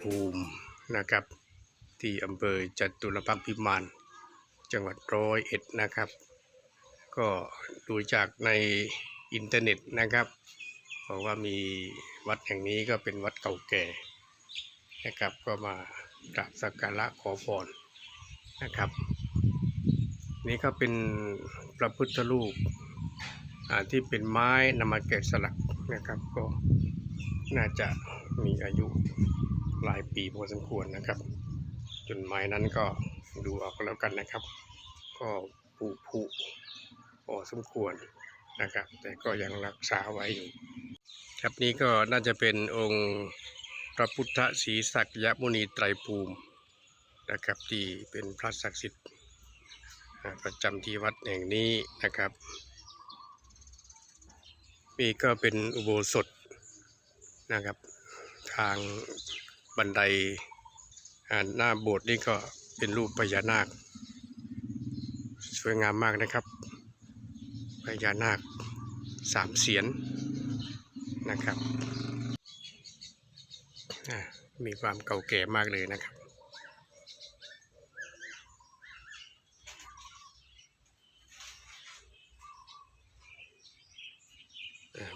ภูมินะครับ ที่อำเภอจตุรพักษ์พิมาน จังหวัดร้อยเอ็ดนะครับ ก็ดูจากในอินเทอร์เน็ตนะครับบอกว่ามีวัดแห่งนี้ก็เป็นวัดเก่าแก่นะครับ ก็มากราบสักการะขอพรนะครับ นี่ก็เป็นพระพุทธรูปที่เป็นไม้นำมาแกะสลักนะครับ ก็น่าจะมีอายุ หลายปีพอสมควรนะครับ จนไม้นั้นก็ดูออกแล้วกันนะครับ ก็ผุผุพอสมควรนะครับ แต่ก็ยังรักษาไว้อยู่ ครับนี่ก็น่าจะเป็นองค์พระพุทธศรีสักยมุนีไตรภูมินะครับที่เป็นพระศักดิ์สิทธิ์ประจำที่วัดแห่งนี้นะครับนี่ก็เป็นอุโบสถนะครับ ทาง บันไดหน้าโบสถ์นี่ก็เป็นรูปพญานาค สวยงามมากนะครับพญานาคสามเสียนนะครับมีความเก่าแก่มากเลยนะครับ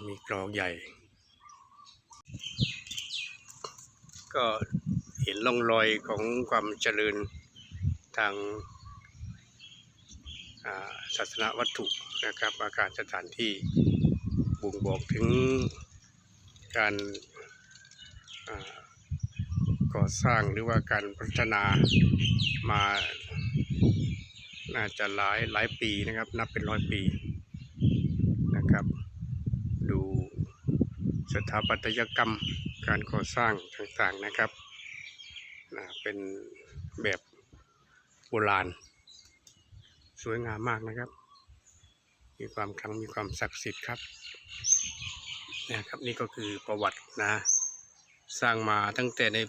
มีกรองใหญ่ ก็เห็นร่องรอยของความเจริญทางศาสนาวัตถุนะครับ อาการสถานที่บ่งบอกถึงการก่อสร้างหรือว่าการพัฒนามาน่าจะหลายหลายปีนะครับ นับเป็นร้อยปีนะครับ ดูสถาปัตยกรรม การก่อสร้างต่างๆนะครับนะเป็นแบบโบราณ สวยงามมากนะครับ มีความคลังมีความศักดิ์สิทธิ์ครับนะครับนี่ก็คือประวัตินะ สร้างมาตั้งแต่ใน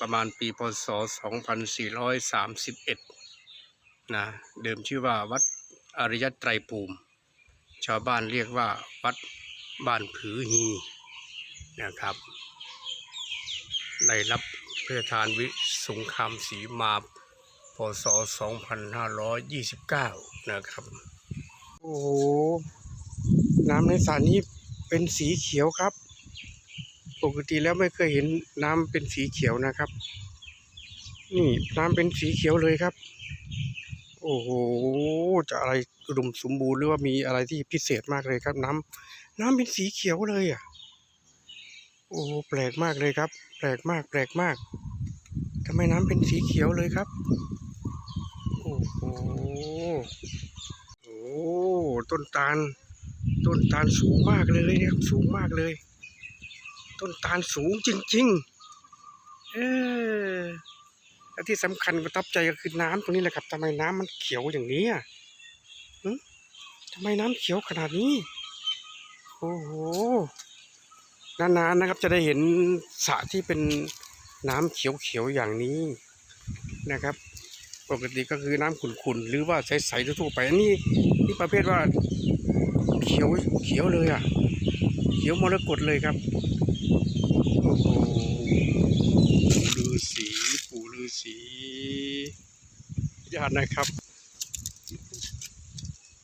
ประมาณปีพศ 2431 นะ เดิมชื่อว่าวัดอริยไตรภูมิ ชาวบ้านเรียกว่าวัดบ้านผือฮีนะครับ ได้รับพระราชทานวิสงครามศรีมาพศ 2529 นะครับ โอ้โห น้ำในสระนี้เป็นสีเขียวครับ ปกติแล้วไม่เคยเห็นน้ำเป็นสีเขียวนะครับ นี่น้ำเป็นสีเขียวเลยครับ โอ้โห จะอะไรอุดมสมบูรณ์หรือว่ามีอะไรที่พิเศษมากเลยครับ น้ำน้ำเป็นสีเขียวเลยอะ โอ้แปลกมากเลยครับ แปลกมาก แปลกมากทำไมน้ำเป็นสีเขียวเลยครับ โอ้โหโอ้ต้นตาล ต้นตาลสูงมากเลยเนี่ยครับ สูงมากเลย ต้นตาลสูงจริง ๆ เออและที่สำคัญประทับใจก็คือน้ำตรงนี้แหละครับทำไมน้ำมันเขียวอย่างนี้อะหึทำไมน้ำเขียวขนาดนี้ โอ้โห นานๆนะครับจะได้เห็นสระที่เป็นน้ำเขียวๆอย่างนี้นะครับ ปกติก็คือน้ำขุ่นๆหรือว่าใสๆทั่วไปอันนี้นี่ประเภทว่าเขียวเขียวเลยอะ เขียวมรกตเลยครับโอ้โหปู่ฤาษีปู่ฤาษีญาตินะครับ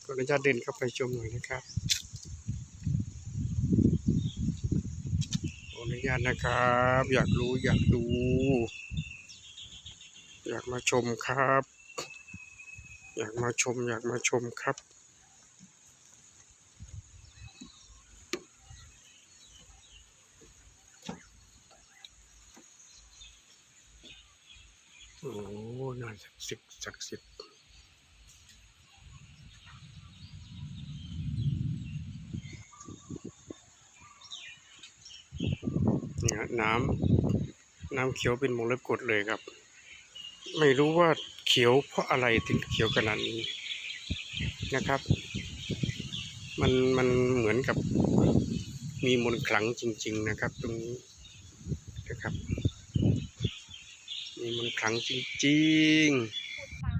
ขออนุญาตเดินเข้าไปชมหน่อยนะครับ ขออนุ ญาตนะครับ อยากรู้อยากดู อยากมาชมครับ อยากมาชม อยากมาชมครับโอ้น่าศักดิ์สิทธิ์ศักดิ์สิทธิ์ เนี่ยน้ำน้ำเขียวเป็นมรกตเลยครับ ไม่รู้ว่าเขียวเพราะอะไรถึงเขียวขนาดนี้นะครับ มันมันเหมือนกับมีมนต์ขลังจริง ๆ นะครับ ตรงนี้นะครับ มีมนต์ขลังจริง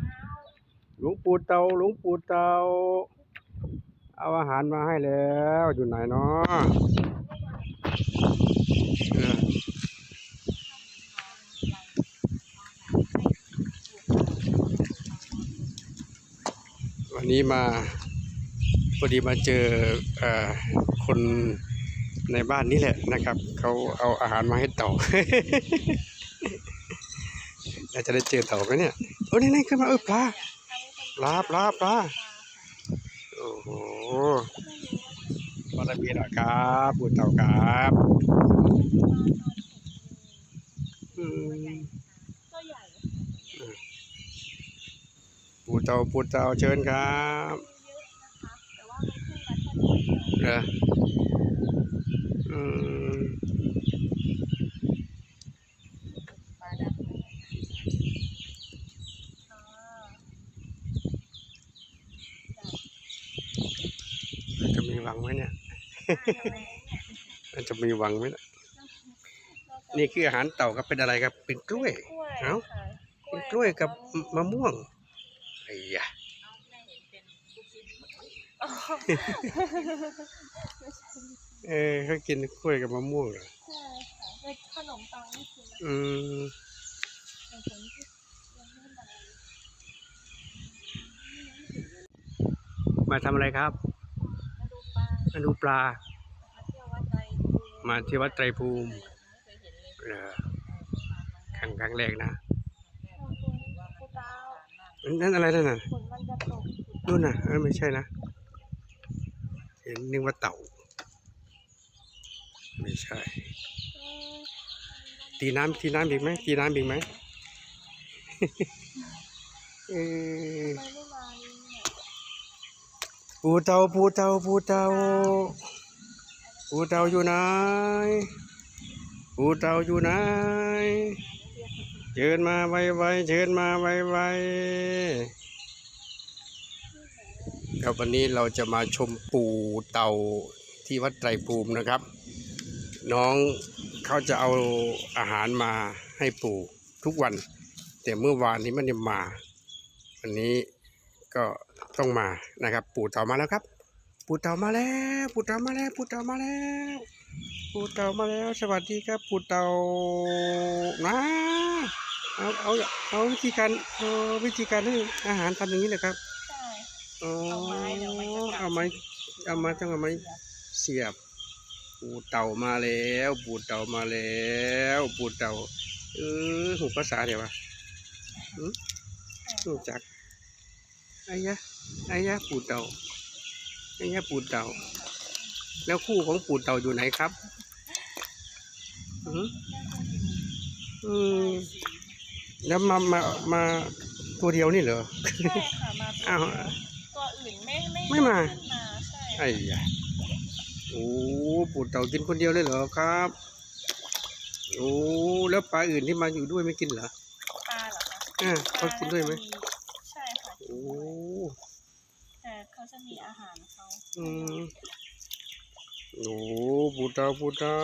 ๆหลวงปู่เตาหลวงปู่เตาเอาอาหารมาให้แล้วอยู่ไหนเนาะ วันนี้มาพอดีมาเจออคนในบ้านนี้แหละนะครับ เขาเอาอาหารมาให้เต่าอาจจะได้เจอเต่าไหมเนี่ยโอ้นี่นี่ขึ้นมาเออปลาปลาปลาปลาโอ้โห ปลาตะเพียนอะครับปูเต่าครับอืมก็ใหญ่ปูเต่าปูเต่าเชิญครับเยอะนะคะ แต่ว่ามันขึ้นมาแค่นิดเดียว เหรออืม ปลาดำอ่า จะมีหวังไหมเนี่ย มันจะมีหวังไหมเนี่ยนี่คืออาหารเต่าครับเป็นอะไรครับ เป็นกล้วยกล้วยเอ้าค่ะเป็นกล้วยกับมะม่วงไอ้ยะอ๋อเออเขากินกล้วยกับมะม่วงเหรอใช่ค่ะเป็นขนมปังนี่คืออืมเป็นผลที่ยังไม่มามาทำอะไรครับ มาดูปลามาดูปลา มาเที่ยววัดไตรภูมิมาที่วัดไตรภูมิไม่เคยเห็นเลยเหรอครั้งครั้งแรกนะปูดาวนั่นอะไรนั่นน่ะฝนมันจะตกนู่นน่ะเออไม่ใช่นะ เห็นนึกว่าเต่า ไม่ใช่เออตีน้ำตีน้ำอีกไหมตีน้ำอีกไหมเออทำไมไม่มาเนี่ยปูเต่าปูเต่าปูเต่า ปูเต่าอยู่ไหนปูเต่าอยู่ไหนเชิญมาไวๆเชิญมาไวๆครับวันนี้เราจะมาชมปูเต่าที่วัดไตรภูมินะครับ น้องเขาจะเอาอาหารมาให้ปูทุกวัน แต่เมื่อวานนี้ไม่ได้มา วันนี้ก็ต้องมานะครับ ปูเต่ามาแล้วครับ ปู่เต่ามาแล้วปู่เต่ามาแล้วปู่เต่ามาแล้วปู่เต่ามาแล้ว สวัสดีครับปู่เต่ามาเอาเอาเอาวิธีการเอาวิธีการให้อาหารทำอย่างนี้เลยครับใช่อ๋อเอาไม้เดี๋ยวมันจะกัดเอาไม้เอาไม้ต้องเอาไม้เสียบ ปู่เต่ามาแล้ว ปู่เต่ามาแล้วปู่เต่าเออหูภาษาเดี๋ยววะหืมรู้จักไอ้ยะไอ้ยะปู่เต่า ไอ้ยะปู่เต่า แล้วคู่ของปู่เต่าอยู่ไหนครับอืมอืมแล้วมามามาตัวเดียวนี่เหรอใช่ค่ะมาตัวอ้าวเดียวตัวอื่นไม่ไม่ไม่มาขึ้นมาใช่ไอ้ยะโอ้ปู่เต่ากินคนเดียวเลยเหรอครับโอ้แล้วปลาอื่นที่มาอยู่ด้วยไม่กินเหรอปลาเหรอคะอ่าเขากินด้วยไหมปลาน่าจะใช่ค่ะโอ้แต่ เขาจะมีอาหารเขาอืมโอ้ปู่เต่าปู่เต่า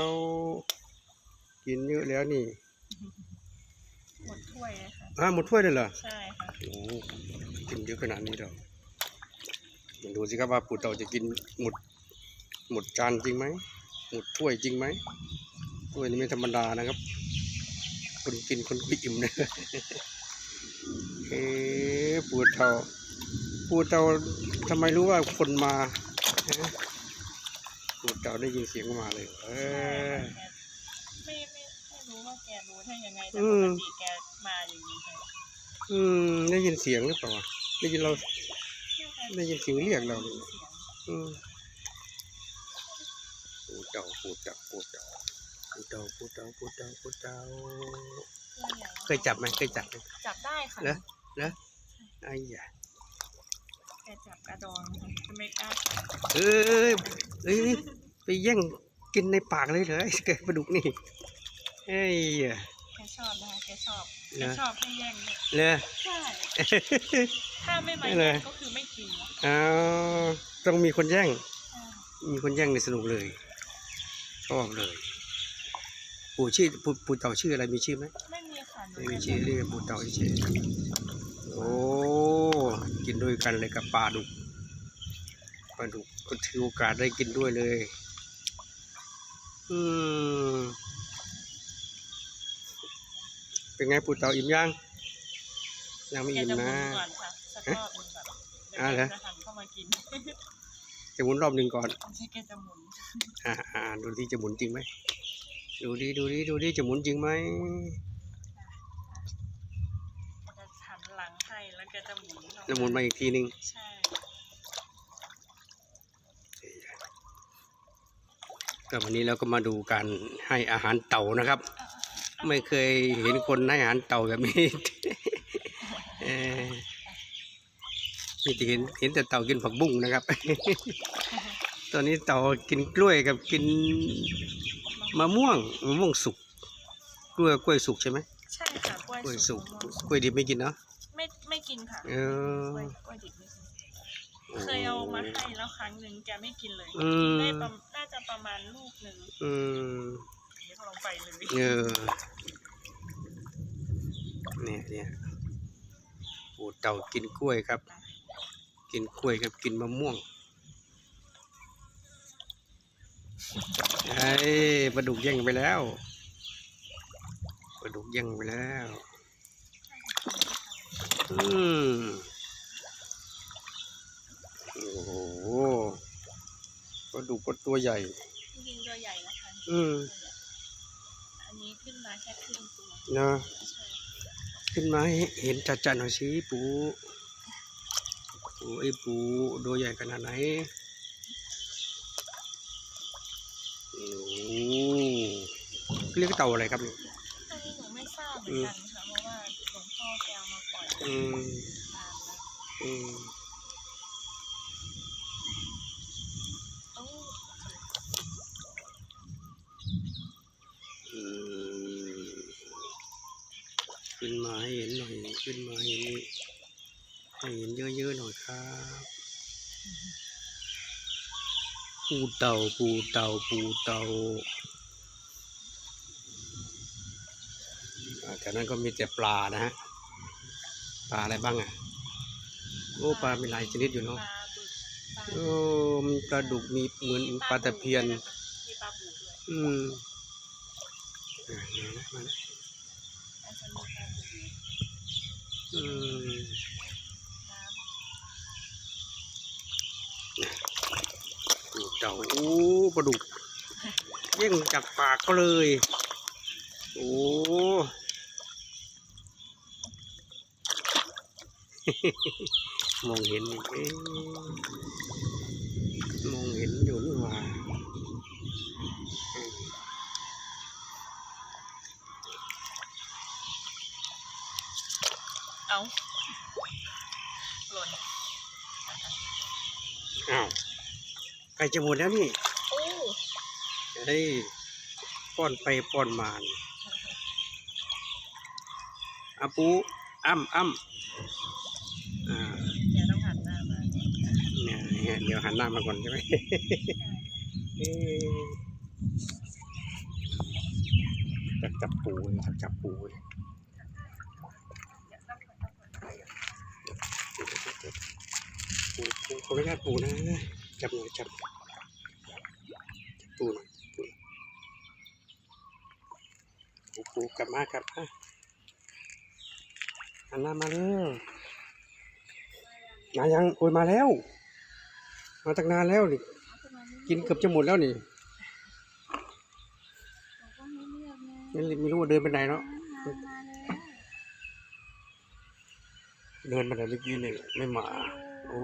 กินเยอะแล้วนี่ หมดถ้วยเลยค่ะอ่าหมดถ้วยเลยเหรอ ใช่ค่ะโอ้กินเยอะขนาดนี้เหรอมาดูสิครับว่าปู่เต่าจะกินหมด หมดจานจริงไหม หมดถ้วยจริงไหมถ้วยนี้ไม่ธรรมดานะครับ คนกินคนก็อิ่มนะเอ๊ะปู่เต่า ปู่เต่าทำไมรู้ว่าคนมาฮะปู่เต่าได้ยินเสียงมาเลย เอใช่อค่ะแกไม่ไม่ไม่รู้ว่าแกรู้ได้ยังไงแต่อืปมกติแกมาอย่างนี้เลยอืมได้ยินเสียงหรือเปล่าวะได้ยินเราได้ยินเสียงเรียกเราได้เลยยินเสียงอืมปูเต่าปูเต่าปูเต่าปูเต่าปูเต่าปูเต่าปูเต่าตัวใหญ่เคยจับไหมเคยจับไหมจับได้ค่ะเหรอนะไอ้ยา แกจับกระดองค่ะจะไม่กล้าจับเอ้ยเอ้ยไปแย่งกินในปากเลยเหรอไอ้แกปลาดุกนี่เอ้ยแกชอบนะคะแกชอบเหรแกอชอบให้แย่งเนี่ยเลยใช่ถ้าไม่มาไม่เลแย่ยงก็คือไม่กินนะอ้าวต้องมีคนแย่งใช่มีคนแย่งในสนุกเลยชอบเลย ปู่ชื่อปู่ปู่เต่าชื่ออะไรมีชื่อไหมไม่มีค่ะหนูไม่มีชื่อเรียกปู่เต่าเฉยๆโอ้ กินด้วยกันเลยกับปลาดุก ปลาดุกก็ถือโอกาสได้กินด้วยเลย อืม เป็นไงปู่เต่าอิ่มยัง ยังไม่แกอิ่มจะหมุนะนก่อนค่ะสักรอบหนึงแบบอ่าเหรอจะหันเข้ามากินจะหมุนรอบหนึ่งก่อนไม่ใช่แกจะหมุนอ่าอ่าดูที่จะหมุนจริงไหม ดูดิ ดูดิ ดูดิ จะหมุนจริงไหม แกจะหันหลังให้แล้วแกจะหมุนออกแล้วหมุนมาอีกทีหนึ่งใช่ก็วันนี้เราก็มาดูการให้อาหารเต่านะครับ ไม่เคยเห็นคนให้อาหารเต่าแบบนี้เออมีแต่เห็นเห็นแต่เต่ากินผักบุ้งนะครับ ตอนนี้เต่ากินกล้วยกับกินมะม่วงมะม่วงสุกกล้วยกล้วยสุกใช่ไหมใช่ค่ะกล้วยกล้วยสุสุกกมะม่วงสุกกล้วยดิบไม่กินเนาะไม่ไม่ กินค่ะเออกล้วยกล้วยดิบไม่กินเคยเอามาให้แล้วครั้งหนึ่งแกไม่กินเลยอืม ได้ประน่าจะประมาณลูกหนึ่งอืมเดี๋ยวลงไปเลยเออเนี่ยเนี่ยโอ้เต่ากินกล้วยครับ กินกล้วยกับกินมะม่วงไอ้ยปลาดุกแย่งไปแล้วปลาดุกแย่งไปแล้ว อืมโอ้โหปลาดุกก็ตัวใหญ่ จริงๆตัวใหญ่นะคะอืม อันนี้ขึ้นมาแค่ครึ่งตัวนะ ใช่ขึ้นมาให้เห็นจัดจัดหน่อยสิปูปูไอ้ปูตัวใหญ่ขนาดไหนโอ้โหเรียกเต่าอะไรครับเนี่ยอันนี้หนูไม่ทราบเหมือนกัน อืมอืมอืมขึ้นมาให้เห็นหน่อย ขึ้นมาให้เห็นให้เห็นเยอะๆหน่อยครับปูเต่าปูเต่าปูเต่าอ่าจากนั้นก็มีแต่ปลานะฮะ ปลาอะไรบ้างอะ โอ้ปลามีหลายชนิดอยู่เนาะโอ้มีปลาดุกมีเหมือนปลาตะเพียน อืมอะมาแล้วอืมดูเต่าโอ้ปลาดุกเย่งจากปากก็เลย โอ้ มองเห็นนี่เอ๊ะมองเห็นอยู่นี่หว่าอืมำเอาหล่นอ้าวใกล้จะหมดแล้วนี่โอ้เฮ้ยป้อนไปป้อนมานี่อาปูอ้ำอ้ำอ่า เดี๋ยวต้องหันหน้ามา เนี่ยเดี๋ยวหันหน้ามาก่อนใช่ไหมเอ๊ะจับจับปูจับจับปูปูปูขออนุญาตปูนะจับหน่อยจับจับปูหน่อยปูปูปูกลับมากลับมาหันหน้ามาเร็วมายังโอ้ยมาแล้ว มาตั้งนานแล้วนี่กินเกือบจะหมดแล้วนี่ไม่ไม่รู้ว่าเดินไปไหนเนาะเดินมาไหนเมื่อกี้เนี่ยไม่มา โอ้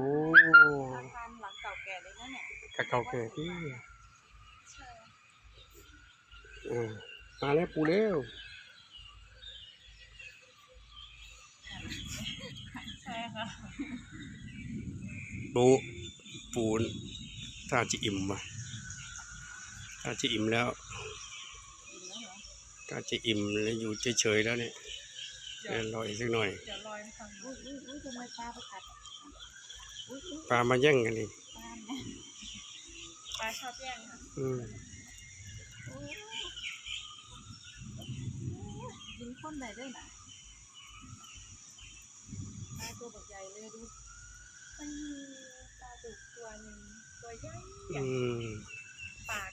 อาคารหลังเก่าแก่เลยนะเนี่ยกะเก่าแก่ที่ใช่เออมาแล้วปูแล้วใช่ค่ะปู ปูถ้าจะอิ่มว่ะถ้าจะอิ่มแล้วกินแล้วเหรอถ้าจะอิ่มแล้วอยู่เฉยๆแล้วเนี่ยเดี๋ยวเดี๋ยวรออีกสักหน่อยเดี๋ยวลอยทางนู้นอุ้ยอุ้ยทำไมปลาไปกัดอุ้ยอุ้ยปลามาแย่งกันนี่ปลาเนี่ยปลาชอบแย่งค่ะอืมอุ้ยกินข้นได้ด้วยนะปลาตัวแบบใหญ่เลยดูมันมีปลาดุกตัวหนึ่งตัวใหญ่ใหญ่อืมปาก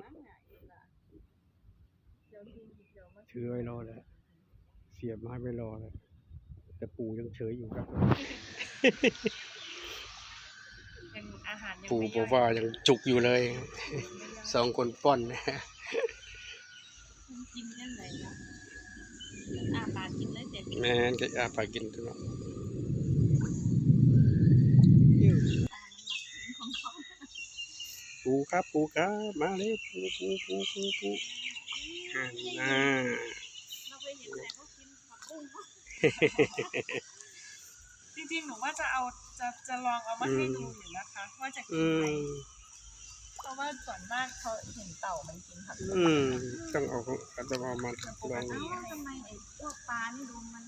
บ้างไงล่ะเดี๋ยวดูเดี๋ยวมาถือไว้รอแล้วสียบไม้ไม่รอเลยแต่ปูยังเฉยอยู่ครับ ยังอาหารยังปูไม่บย่ออกยว่ายังจุกอยู่เลย สองคนป้อนนะ มันกินยังไงนะ อาปากกินเลยเด็ดแม่นก็อาปากกินตัวเนาะของเขาปูครับปูครับมาเลยปูปูปูปูปูอ่าน่าเราไปเห็นแต่เขากินผักบุ้งจริงๆหนูว่าจะเอาจะจะลองเอามาให้ดูอยู่นะคะ ว่าจะกิอืนไหมม เพราะว่าส่วนมากเขาเห็นเต่ามันกินผักบุ้งอืมต้องเอาของต้องเอามาลองเอ้าทำไมไอ้พวกปลานี่ดูมัน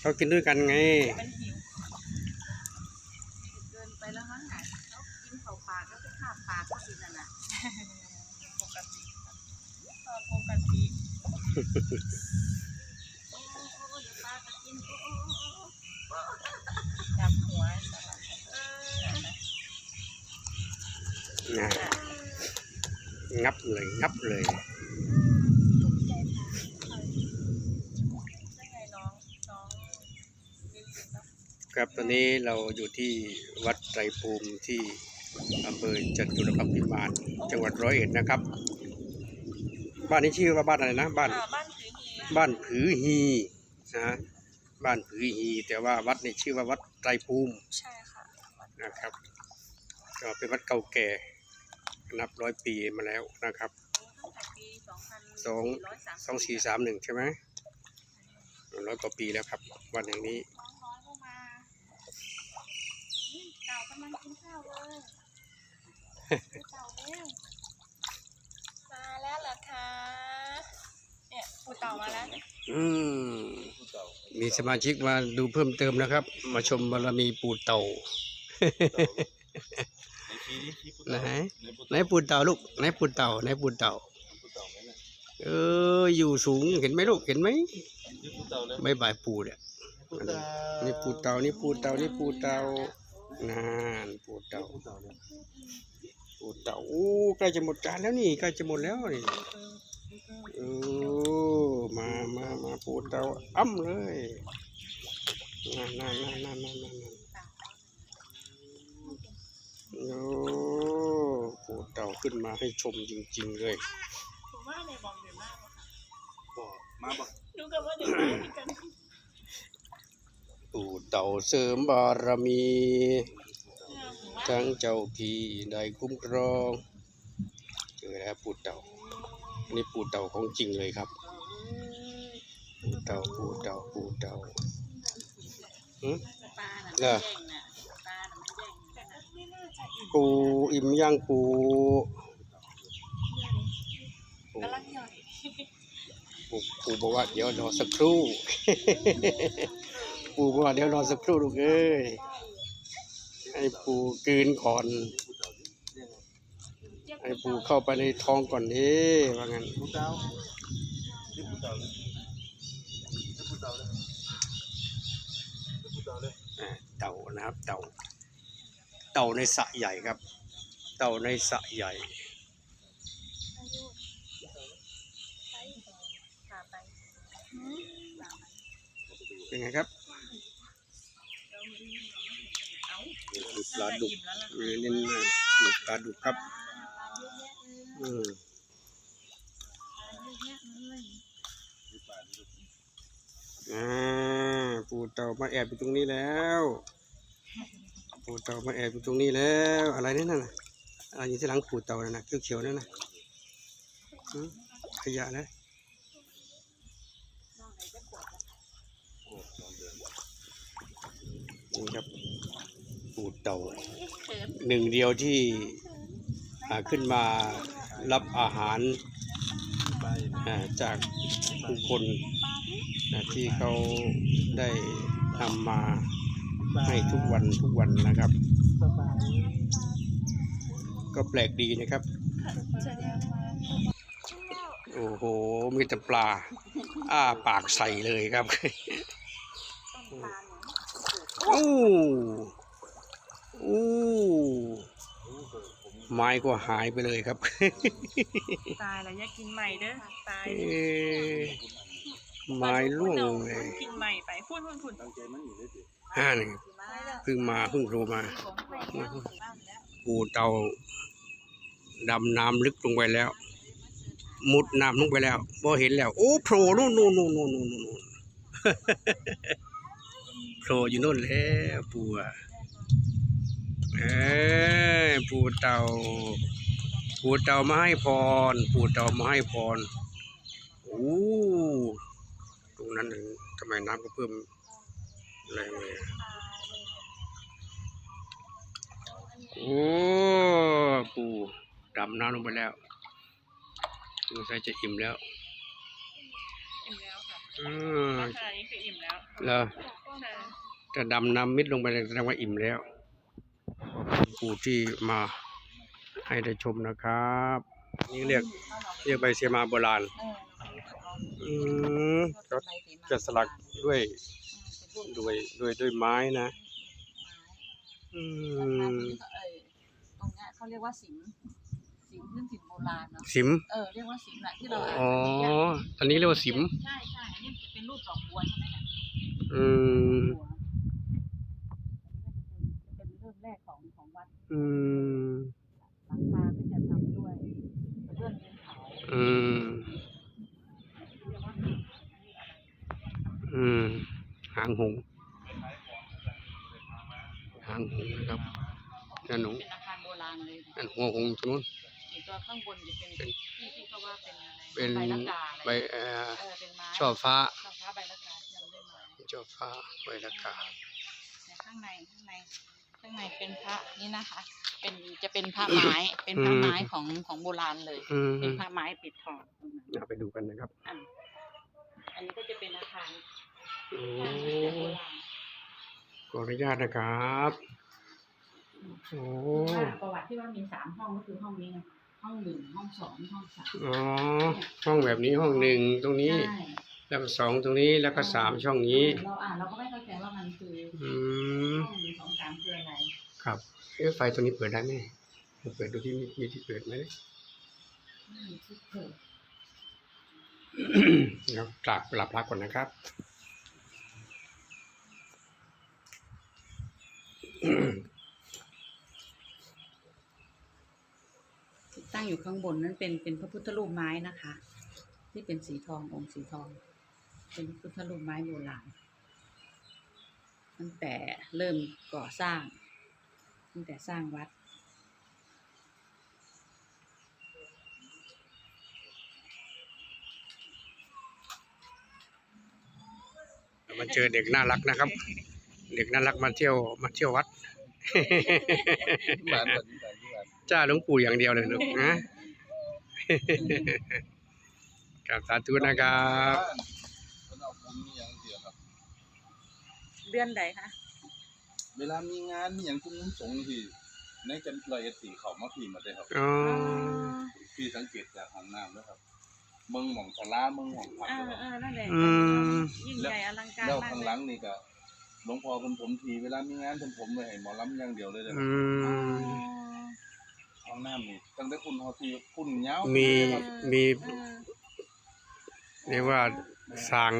เขากินด้วยกันไงมันหิวเกินไปแล้วมั้งอะเขากินเผาปากแล้วไปคาบปากก็กินน่ะน่ะปกติตอนปกติโอ้โอ้เดี๋ยวปลาก็กินโอ้โอ้โอ้ จับหัวสลัด นะงับเลยงับเลยภูมิใจค่ะได้ไงน้องน้องลิลลี่เนาะครับตอนนี้เราอยู่ที่วัดไตรภูมิที่อำเภอจตุรพักษ์พิมานจังหวัดร้อยเอ็ดนะครับ บ้านนี้ชื่อว่าบ้านอะไรนะบ้านอ่าบ้านถือฮีบ้านผือฮีนะบ้านผือฮี แต่ว่าวัดนี้ชื่อว่าวัดไตรภูมิใช่ค่ะนะครับก็เป็นวัดเก่าแก่ นับร้อยปีมาแล้วนะครับตั้งแต่ปีสองพันสองสองสี่สามหนึ่งใช่ไหมร้อยกว่าปีแล้วครับวันอย่างนี้น้องน้อยเข้ามานี่เต่ากำลังกินข้าวเลยเต่าเร็วมาแล้วเหรอคะเนี่ยปูเต่ามาแล้วอืมมีสมาชิกมาดูเพิ่มเติมนะครับ มาชมบารมีปู่เต่า ไหนไหนปู่เต่าลูกไหนปู่เต่าไหนปู่เต่าเอออยู่สูงเห็นไหมลูกเห็นไหมไม่บายปู่เนี่ยนี่ปู่เต่านี่ปู่เต่านี่ปู่เต่านานปู่เต่าปู่เต่าโอ้ใกล้จะหมดจานแล้วนี่ใกล้จะหมดแล้วนี่โอ้มามามาปู่เต่าอ้ำเลยนั่นนั่นนั่นนั่นนั่นนั่นนั่น โอ้ปู่เต่าขึ้นมาให้ชมจริง ๆ เลยผมว่าในบอกเดี๋ยวมากค่ะมาบอกดูกันว่าเดี๋ยวมากเหมือนกันปู่เต่าเสริมบารมีเนี่ยผมว่าทั้งเจ้าพี่ได้คุ้มครองเจอแล้วปู่เต่าอันนี้ปู่เต่าของจริงเลยครับ ปู่เต่าปู่เต่าปู่เต่าหืมปลาน่ะเหรอแย่งน่ะปลาน่ะมันแย่ง แต่ไม่ น่าจะอิ่มปู่อิ่มย่างปูปูปูบอกว่าเดี๋ยวรอสักครู่ ปูบอกว่าเดี๋ยวรอสักครู่ลูกเอ้ย ให้ปูกลืนก่อน ให้ปูเข้าไปในท้องก่อนเด้ว่างั้นเต่านะครับเต่า เต่าในสระใหญ่ครับ เต่าในสระใหญ่เป็นไงครับดูปลาดุกเน้นดูปลาดุกครับเยอะแยะเลยอืมปลาเยอะแยะเลยอ่าปูเต่ามาแอบอยู่ตรงนี้แล้ว ปูเต่ามาแอบอยู่ตรงนี้แล้วอะไรนี่นั่นน่ะอะไรอยู่ที่หลังปูเต่านั่นน่ะเขียวๆนั่นน่ะขยะนะนี่ครับปูเต่าหนึ่งเดียวที่ขึ้นมารับอาหารจากผู้คนที่เขาได้นำมา ให้ทุกวันทุกวันนะครับ ก็แปลกดีนะครับ โอ้โห มีแต่ปลา อ้าปากใส่เลยครับต้นปลาเนี่ยอู้อู้ไม้ก็หายไปเลยครับ ตายแล้วอยากกินใหม่เด้อตายเอ่อไม้ร่วงเลยกิ่งใหม่ไปพุ่นพุ่นพุ่น ห้าหนึ่งเพิ่งมาเพิ่งโทรมาปูเตาดำน้ำลึกลงไปแล้ว มุดน้ำลงไปแล้วพอเห็นแล้ว โอ้โผล่นู่นนู่นนู่นนู่นนู่นนู่นโผล่อยู่นู่นแล้วปูอะเอ้ปูเตาปูเตามาให้พรปูเตามาให้พรโอ้ตรงนั้นน่ะทำไมน้ำก็เพิ่ม แรงเลยอะโอ้ปูดำน้ำลงไปแล้วสงสัยจะอิ่มแล้วอิ่มแล้วค่ะอืมราคานี้คืออิ่มแล้วแล้วใช่จะดำน้ำมิดลงไปเลยแสดงว่าอิ่มแล้วปูที่มาให้ได้ชมนะครับ นี่เรียกเรียกใบเสมาโบราณอืมก็จะสลักด้วย ด้วยด้วยด้วยไม้นะอือืมตรงเนี้ยเขาเรียกว่าสิมสิมพื้นถิ่นโบราณเนาะสิม เออเรียกว่าสิมแหละที่เราอ่านอ๋อเมื่อกี้อันนี้เรียกว่าสิม ใช่ใช่อันนี้จะเป็นรูปดอกบัวใช่ไหมเนี่ยอืมบัวอันนี้ก็จะเป็นเป็นเริ่มแรกของของวัดอืมหลังคาก็จะทำด้วยเรื่องดินเผาอืมอืมหางหงส์หางหงส์นะครับนั่นหนูเป็นอาคารโบราณเลยนั่นหัวหงส์ตรงนู้นอีกตัวข้างบนจะเป็นเป็นที่ที่เขาว่าเป็นอะไรเป็นใบละกาอะไรใบเอ่อเออเป็นไม้ช่อฟ้าช่อฟ้าใบละกาที่เราได้มาช่อฟ้าใบละกาเนี่ยข้างในข้างในข้างในเป็นพระนี่นะคะ เป็นจะเป็นพระไม้เป็นพระไม้ของของโบราณเลยอืมเป็นพระไม้ปิดทองตรงนั้นเอาไปดูกันนะครับอันอันนี้ก็จะเป็นอาคาร โอ้แบบโบราณขออนุญาตนะครับ โอ้ว่าประวัติที่ว่ามีสามห้องก็คือห้องนี้ไงห้องหนึ่งห้องสองห้องสามอ๋อ ห้องแบบนี้ห้องหนึ่งตรงนี้ใช่แล้วก็สองตรงนี้แล้วก็สามช่องนี้ เราอ่านเราก็ไม่เข้าใจว่ามันคืออืมห้องหนึ่งสองสามคืออะไร ครับ เอ๊ะไฟตัวนี้เปิดได้ไหมเปิดดูที่มีมีที่เปิดไหมอืมที่เกิดเดี๋ยวกราบหลับพักก่อนนะครับ ตั้งอยู่ข้างบนนั้นเป็นเป็นพระพุทธรูปไม้นะคะ ที่เป็นสีทององค์สีทอง เป็นพุทธรูปไม้โบราณตั้งแต่เริ่มก่อสร้าง ตั้งแต่สร้างวัดมาเจอเด็กน่ารักนะครับ เด็กน่ารักมาเที่ยวมาเที่ยววัดบ้านบ้านบ้านบ้านจ้าหลวงปู่อย่างเดียวเลยลูกนะ กับสาธุนะครับมันเอาบุญมีอย่างเดียวครับ เดือนใดคะเวลามีงานมีอย่างกุ้งสงที่ในจันทร์ร้อยเอ็ดสี่เขามาพี่มาได้ครับ อ๋อ พี่สังเกตจากห้องน้ำแล้วครับ เมืองหม่องสลาเมืองหม่องผักอ่านะครับอ่านั่นแหละอืม ยิ่งใหญ่อลังการแล้วมากข้างเลหลัยงนี่ก็ หลวงพ่อคนผมทีเวลามีงานผมผมเลยให้หมอลำอย่างเดียวเลยนะคอืรับมห้องน้ำนี่ตั้งแต่คุณเขาทีคุณเหงามีเลยครับมีเออเรียกว่าสั่ง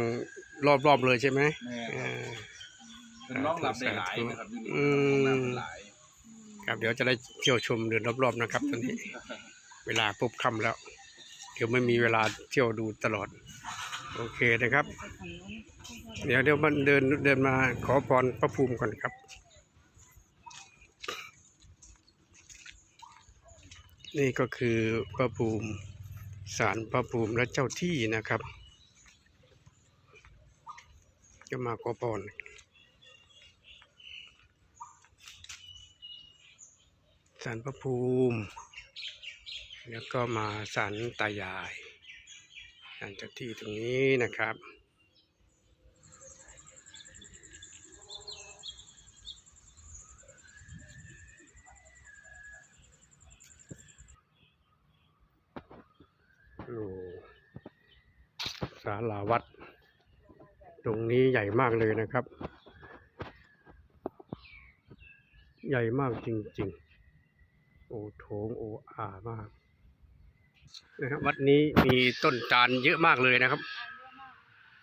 รอบๆเลยใช่ไหมแม่เอครับอ เป็นน้องหลับได้หลายนะครับอยู่นี่อืมห้องน้ำเป็นหลายครับเดี๋ยวจะได้เที่ยวชมเดินรอบๆนะครับตอนนี้ เวลาปุ๊บค่ำแล้ว เดี๋ยวไม่มีเวลาเที่ยวดูตลอด โอเคนะครับ เดี๋ยวเดี๋ยวมันเดินเดินมาขอพรพระภูมิก่อนครับ นี่ก็คือพระภูมิศาลพระภูมิและเจ้าที่นะครับ จะมาขอพรศาลพระภูมิ แล้วก็มาศาลตายาย ศาลเจ้าที่ตรงนี้นะครับ โอ้ศาลาวัด ตรงนี้ใหญ่มากเลยนะครับ ใหญ่มากจริงๆ โอ้โถงโอ้อามาก นะครับวัดนี้มีต้นจานเยอะมากเลยนะครับ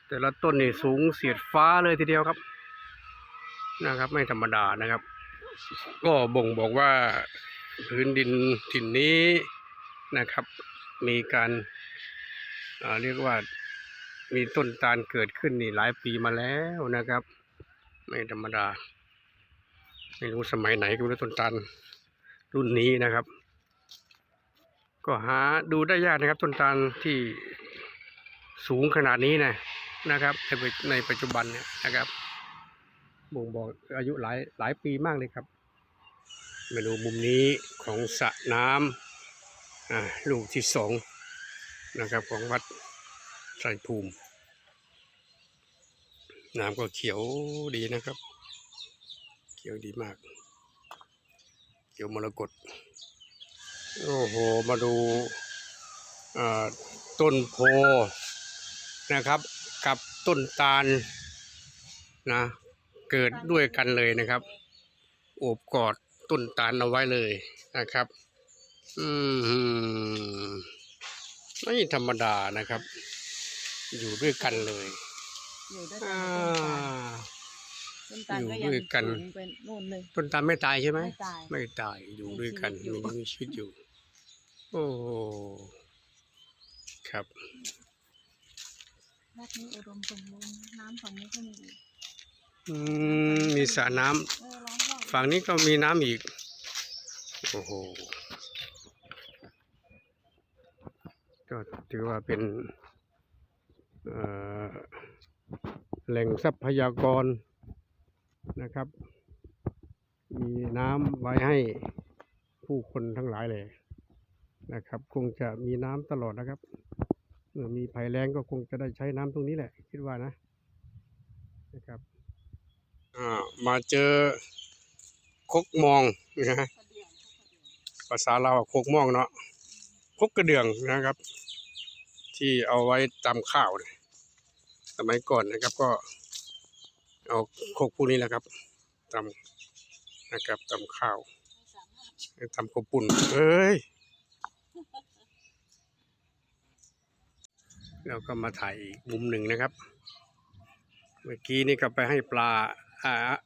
แต่ละต้นนี่สูงเสียดฟ้าเลยทีเดียวครับ นะครับ ไม่ธรรมดานะครับ ก็บ่งบอกว่าพื้นดินถิ่นนี้นะครับ มีการอ่าเรียกว่ามีต้นตาลเกิดขึ้นนี่หลายปีมาแล้วนะครับ ไม่ธรรมดา ไม่รู้สมัยไหนก็ไม่รู้ต้นตาลรุ่นนี้นะครับ ก็หาดูได้ยากนะครับต้นตาลที่สูงขนาดนี้นะนะครับในปัจในปัจจุบันเนี่ยนะครับบ่งบอกอายุหลายหลายปีมากเลยครับมาดูมุมนี้ของสระน้ำอ่าลูกที่สองนะครับของวัดไตรภูมิ น้ำก็เขียวดีนะครับ เขียวดีมาก เขียวมรกต โอ้โห มาดูอ่าต้นโพนะครับ กับต้นตาลนะ เกิดด้วยกันเลยนะครับโอบกอดต้นตาลเอาไว้เลยนะครับ อืมไม่ธรรมดานะครับ อยู่ด้วยกันเลยอยู่ด้วยอ่กันต้นตาลอยู่ก็ด้ยังวยกันสูงไปนู่นเลยต้นตาลไม่ตายใช่ไหมไม่ตายไม่ตายอยู่ด้วยกันมีชีวิตอยู่มีชีวิต อยู่โอ้โหครับวัดนี้อุดมสมบูรณ์น้ำฝั่งนี้ก็มีอีกอืมมีสระน้ำเออร้องรอบฝั่งนี้ก็มีน้ำอีก โอ้โห ก็ถือว่าเป็นเอ่อแหล่งทรัพยากรนะครับ มีน้ำไว้ให้ผู้คนทั้งหลายเลย นะครับ คงจะมีน้ำตลอดนะครับ เมื่อมีภัยแล้งก็คงจะได้ใช้น้ำตรงนี้แหละ คิดว่านะนะครับอ่ามาเจอคกมองนะฮะภาษาเราคกมองเนาะคกกระเดื่องนะครับ ที่เอาไว้ตำข้าวสมัยก่อนนะครับก็เอาคกพวกนี้แหละครับตำนะครับตำข้าวตำข้าวปุ่นเอ้ย แล้วก็มาถ่ายอีกมุมหนึ่งนะครับ เมื่อกี้นี่ก็ไปให้ปลา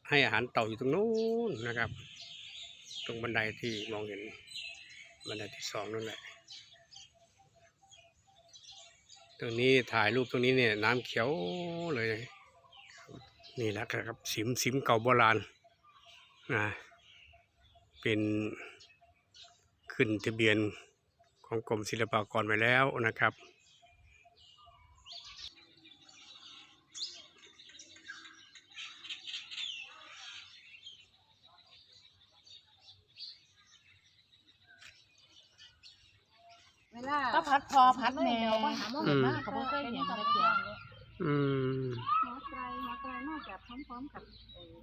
ให้อาหารเต่าอยู่ตรงนู้นนะครับ ตรงบันไดที่มองเห็นบันไดที่สองนั่นแหละตรงนี้ถ่ายรูปตรงนี้เนี่ยน้ำเขียวเลย นี่แหละครับสิมสิมเก่าโบราณนะเป็นขึ้นทะเบียนของกรมศิลปากรไว้แล้วนะครับ เวลา ก็ พัดพอพัดแม่ก็หาหมออืมมากเขาบ่เคยเห็นตะเกียงอืมหัวไตรหัวไตรนอกจากพร้อมๆกับเอ่อ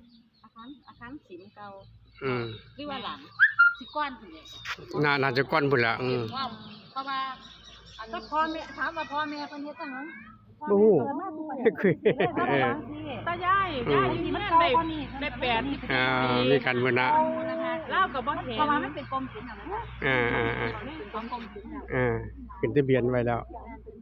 อาคารอาคารสิมเก่าอืมหรือว่าหลังสิก้อนถึงเนี่ยน่าน่าจะก้อนพุ่นละอืมว่าเพราะว่าก็พ่อแม่ถามว่าพ่อแม่เพิ่นเฮ็ดจังหยังโอ้โหไม่เคยเออตายายอืมยายที่มันได้ได้แปดอ่ามีการเมืองนะ เล่ากับบ่เห็นเพราะว่ามันเป็นกรมศิลป์น่ะมันอ่าอ่าอ่าเป็นของกรมศิลป์น่ะอ่าขึ้นทะเบียนไว้แล้วเป็น